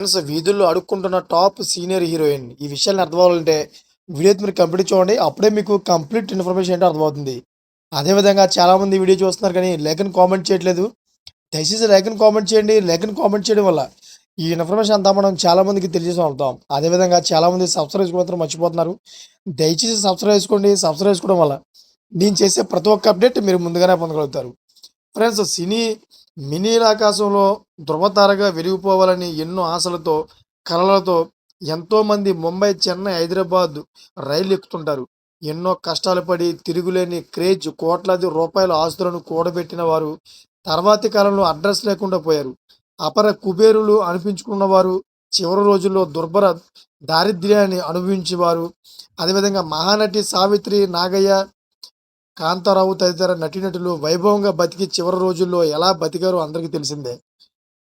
Friends వీధుల్లో అడుక్కుంటున్న top senior heroine. ఈ విషయాన్ని అర్థం వీడియో మీరు కంప్లీట్ చూడండి అప్పుడే మీకు కంప్లీట్ ఇన్ఫర్మేషన్ ఏంటో అర్థమవుతుంది. అదేవిధంగా చాలామంది వీడియో చూస్తున్నారు కానీ లేఖను కామెంట్ చేయట్లేదు. దయచేసి లేఖను కామెంట్ చేయండి లేఖను కామెంట్ చేయడం వల్ల ఈ ఇన్ఫర్మేషన్ అంతా మనం చాలా మందికి తెలియజేసి వెళ్తాం. అదేవిధంగా చాలామంది సబ్స్క్రైబ్ మాత్రం మర్చిపోతున్నారు. దయచేసి సబ్స్క్రైబ్ చేసుకోండి సబ్స్క్రైబ్ చేసుకోవడం వల్ల నేను చేసే ప్రతి ఒక్క అప్డేట్ మీరు ముందుగానే పొందగలుగుతారు. ఫ్రెండ్స్ సినీ మినీల ఆకాశంలో ధృవతారగా వెలిగిపోవాలని ఎన్నో ఆశలతో కలలతో ఎంతోమంది ముంబై చెన్నై హైదరాబాద్ రైలు ఎక్కుతుంటారు. ఎన్నో కష్టాలు పడి తిరుగులేని క్రేజ్ కోట్లాది రూపాయల ఆస్తులను కూడబెట్టిన వారు తర్వాతి కాలంలో అడ్రస్ లేకుండా పోయారు. అపర కుబేరులు అనిపించుకున్న వారు చివరి రోజుల్లో దుర్భర దారిద్ర్యాన్ని అనుభవించేవారు. అదేవిధంగా మహానటి సావిత్రి నాగయ్య కాంతారావు తదితర నటీనటులు వైభవంగా బతికి చివరి రోజుల్లో ఎలా బతికారో అందరికీ తెలిసిందే.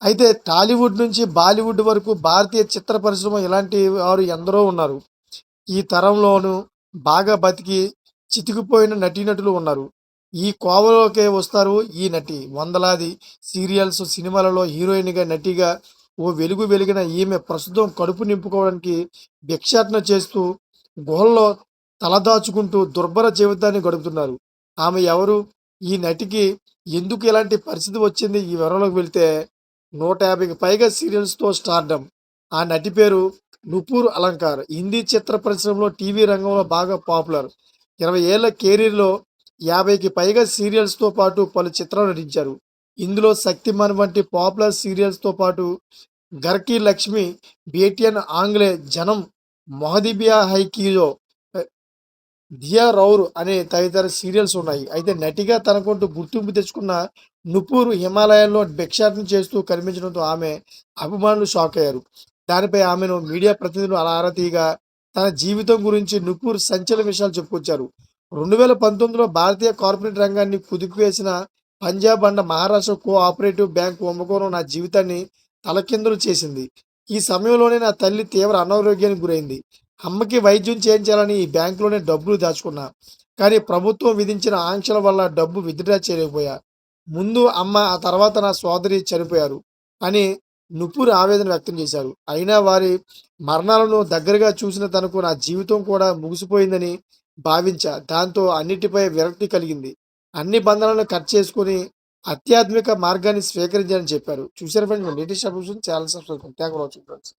అయితే టాలీవుడ్ నుంచి బాలీవుడ్ వరకు భారతీయ చిత్ర పరిశ్రమ ఇలాంటి వారు ఎందరో ఉన్నారు. ఈ తరంలోనూ బాగా బతికి చితికిపోయిన నటీనటులు ఉన్నారు. ఈ కోవలోకే వస్తారు ఈ నటి. వందలాది సీరియల్స్ సినిమాలలో హీరోయిన్గా నటిగా ఓ వెలుగు వెలిగిన ఈమె ప్రస్తుతం కడుపు నింపుకోవడానికి భిక్షాటన చేస్తూ గుహల్లో తలదాచుకుంటూ దుర్భర జీవితాన్ని గడుపుతున్నారు. ఆమె ఎవరు? ఈ నటికి ఎందుకు ఇలాంటి పరిస్థితి వచ్చింది? ఈ వివరంలోకి వెళ్తే నూట యాభైకి పైగా సీరియల్స్తో స్టార్డమ్. ఆ నటి పేరు నుపూర్ అలంకార్. హిందీ చిత్ర పరిశ్రమలో టీవీ రంగంలో బాగా పాపులర్. ఇరవై ఏళ్ళ కెరీర్లో యాభైకి పైగా సీరియల్స్తో పాటు పలు చిత్రాలు నటించారు. ఇందులో శక్తిమాన్ వంటి పాపులర్ సీరియల్స్తో పాటు గర్కి లక్ష్మి బేటియన్ ఆంగ్లే జనం మొహదిబియా హైకీలో దియా రౌర్ అనే తదితర సీరియల్స్ ఉన్నాయి. అయితే నటిగా తనకుంటూ గుర్తింపు తెచ్చుకున్న నుపూరు హిమాలయాల్లో భిక్షాటన చేస్తూ కనిపించడంతో ఆమె అభిమానులు షాక్ అయ్యారు. దానిపై ఆమెను మీడియా ప్రతినిధులు అలా తీయగా తన జీవితం గురించి నుపూర్ సంచలన విషయాలు చెప్పుకొచ్చారు. రెండు వేల పంతొమ్మిదిలో భారతీయ కార్పొరేట్ రంగాన్ని కుదిపివేసిన Punjab and Maharashtra cooperative bank కుంభకోణం నా జీవితాన్ని తలకిందులు చేసింది. ఈ సమయంలోనే నా తల్లి తీవ్ర అనారోగ్యానికి గురైంది. అమ్మకి వైద్యం చేయించాలని ఈ బ్యాంకులోనే డబ్బులు దాచుకున్నా. కానీ ప్రభుత్వం విధించిన ఆంక్షల వల్ల డబ్బు విత్డ్రా చేయలేకపోయా. ముందు అమ్మ ఆ తర్వాత నా సోదరి చనిపోయారు అని నుపూర్ ఆవేదన వ్యక్తం చేశారు. అయినా వారి మరణాలను దగ్గరగా చూసిన తనకు నా జీవితం కూడా ముగిసిపోయిందని భావించా. దాంతో అన్నిటిపై విరక్తి కలిగింది. అన్ని బంధనాలను కట్ చేసుకుని ఆధ్యాత్మిక మార్గాన్ని స్వీకరించాలని చెప్పారు. చూసారు friends latest updates channel subscribe thank for watching friends.